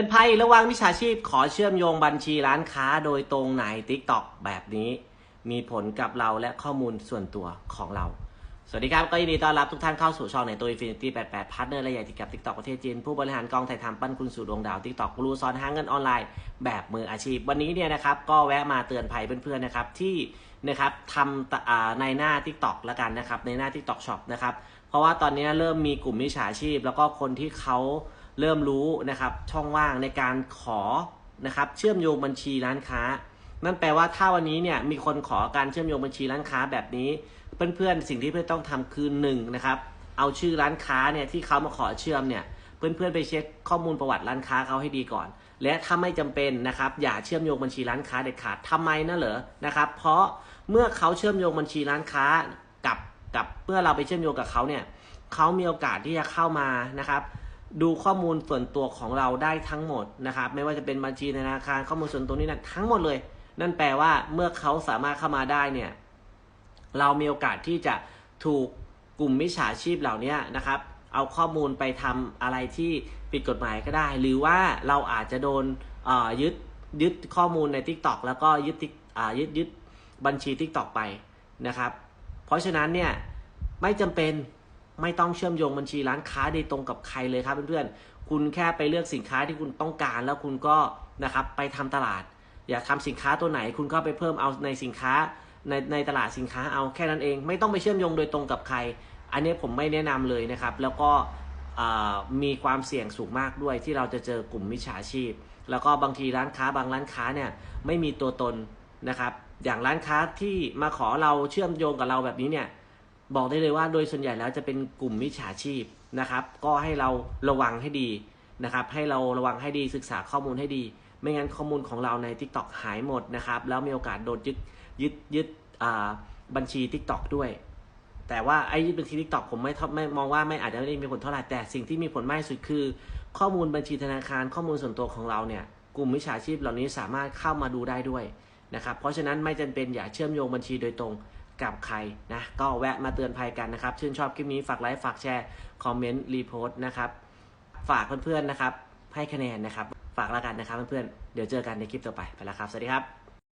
เป็นภัยระวังมิจฉาชีพขอเชื่อมโยงบัญชีร้านค้าโดยตรงใน TikTok แบบนี้ มีผลกับเราและข้อมูลส่วนตัวของเรา สวัสดีครับ ก็ยินดีต้อนรับทุกท่านเข้าสู่ช่องในตัว Infinity 88 Partner และใหญ่ที่กับ TikTok ประเทศจีน ผู้บริหารกองถ่ายทำปั้นคุณสู่ดวงดาว TikTok กูรูสอนหาเงินออนไลน์แบบมืออาชีพ วันนี้เนี่ยนะครับ ก็แวะมาเตือนภัยเพื่อนๆนะครับที่นะครับทำในหน้า TikTok แล้วกันนะครับในหน้า TikTok Shop นะครับเพราะว่าตอนนี้เริ่มมีกลุ่มมิจฉาชีพ แล้วก็คนที่เขา เริ่มรู้นะครับช่องว่างในการขอนะครับเชื่อมโยงบัญชีร้านค้า นั่นแปลว่าถ้าวันนี้เนี่ยมีคนขอการเชื่อมโยงบัญชีร้านค้าแบบนี้ เพื่อนๆสิ่งที่เพื่อนต้องทำคือหนึ่งนะครับเอาชื่อร้านค้าเนี่ยที่เขามาขอเชื่อมเนี่ยเพื่อนๆไปเช็คข้อมูลประวัติร้านค้าเขาให้ดีก่อน และถ้าไม่จำเป็นนะครับอย่าเชื่อมโยงบัญชีร้านค้าเด็ดขาดทำไมนะเหรอนะครับ เพราะเมื่อเขาเชื่อมโยงบัญชีร้านค้ากับกับเมื่อเราไปเชื่อมโยงกับเขาเนี่ยเขามีโอกาสที่จะเข้ามานะครับ ดูข้อมูลส่วนตัวของเราได้ทั้งหมดนะครับ ไม่ว่าจะเป็นบัญชีธนาคารข้อมูลส่วนตัวนี้นะทั้งหมดเลย นั่นแปลว่าเมื่อเขาสามารถเข้ามาได้เนี่ย เรามีโอกาสที่จะถูกกลุ่มมิจฉาชีพเหล่านี้นะครับ เอาข้อมูลไปทำอะไรที่ผิดกฎหมายก็ได้ หรือว่าเราอาจจะโดนยึดยึดข้อมูลใน TikTok แล้วก็ยึดยึดยึดบัญชี TikTok ไปนะครับ เพราะฉะนั้นเนี่ยไม่จำเป็น ไม่ต้องเชื่อมโยงบัญชีร้านค้าโดยตรงกับใครเลยครับเพื่อนๆ คุณแค่ไปเลือกสินค้าที่คุณต้องการ แล้วคุณก็นะครับไปทำตลาด อยากทำสินค้าตัวไหน คุณก็ไปเพิ่มเอาในสินค้าในในตลาดสินค้าเอาแค่นั้นเอง ไม่ต้องไปเชื่อมโยงโดยตรงกับใคร อันนี้ผมไม่แนะนำเลยนะครับ แล้วก็มีความเสี่ยงสูงมากด้วยที่เราจะเจอกลุ่มมิจฉาชีพ แล้วก็บางทีร้านค้าบางร้านค้าเนี่ยไม่มีตัวตนนะครับ อย่างร้านค้าที่มาขอเราเชื่อมโยงกับเราแบบนี้เนี่ย บอกได้เลยว่าโดยส่วนใหญ่แล้วจะเป็นกลุ่มมิจฉาชีพนะครับ ก็ให้เราระวังให้ดีนะครับ ให้เราระวังให้ดีศึกษาข้อมูลให้ดี ไม่งั้นข้อมูลของเราใน TikTok หายหมดนะครับ แล้วมีโอกาสโดนยึดยึดยึดบัญชี TikTok ด้วย แต่ว่าไอ้ยึดบัญชี TikTok ผมไม่ทไม่มองว่าไม่อาจจะไม่ได้มีผลเท่าไหร่แต่สิ่งที่มีผลมากสุดคือ ข้อมูลบัญชีธนาคารข้อมูลส่วนตัวของเราเนี่ยกลุ่มมิจฉาชีพเหล่านี้สามารถเข้ามาดูได้ด้วยนะครับ เพราะฉะนั้นไม่จำเป็นอย่าเชื่อมโยงบัญชีโดยตรง กับใครนะก็แวะมาเตือนภัยกันนะครับ ชื่นชอบคลิปนี้ฝากไลค์ฝากแชร์คอมเมนต์รีโพสต์นะครับฝากเพื่อนๆนะครับให้คะแนนนะครับ ฝากแล้วกันนะครับเพื่อนๆเดี๋ยวเจอกันในคลิปต่อไปไปแล้วครับ สวัสดีครับ